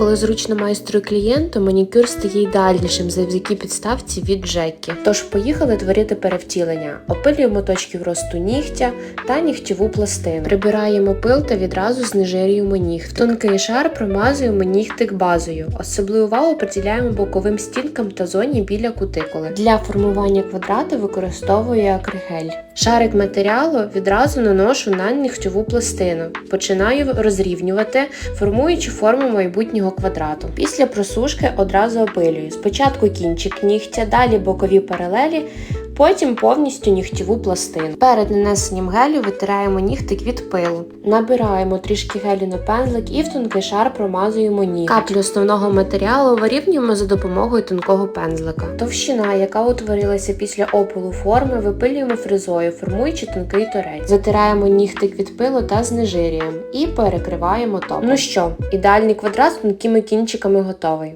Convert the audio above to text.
коли зручно майстру клієнту, манікюр стає ідеальнішим завдяки підставці від Джекі. Тож поїхали творити перевтілення. Опилюємо точки росту нігтя та нігтєву пластину. Прибираємо пил та відразу знежирюємо нігтик. В тонкий шар промазуємо нігтик базою. Особливу увагу приділяємо боковим стінкам та зоні біля кутикули. Для формування квадрату використовую акригель. Шарик матеріалу відразу наношу на нігтєву пластину. Починаю розрівнювати, формуючи форму майбутнього квадрату. Після просушки одразу опилюю. Спочатку кінчик нігтя, далі бокові паралелі, потім повністю нігтєву пластину. Перед нанесенням гелю витираємо нігтик від пилу. Набираємо трішки гелю на пензлик і в тонкий шар промазуємо нігтик. Каплю основного матеріалу вирівнюємо за допомогою тонкого пензлика. Товщина, яка утворилася після опилу форми, випилюємо фрезою, формуючи тонкий торець. Затираємо нігтик від пилу та знежирюємо і перекриваємо топ. Ну що, ідеальний квадрат з тонкими кінчиками готовий.